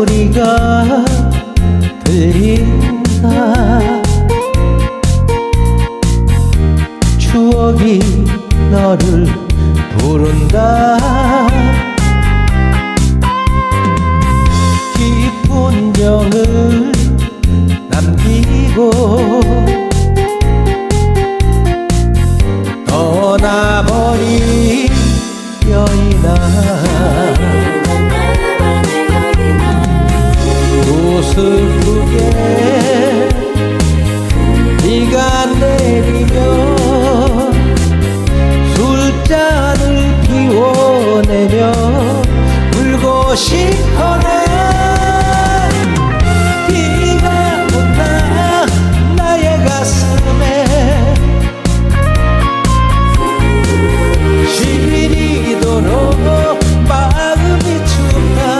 소리가 들린다 추억이 너를 부른다 슬프게 비가 내리며 술잔을 비워내며 울고 싶어내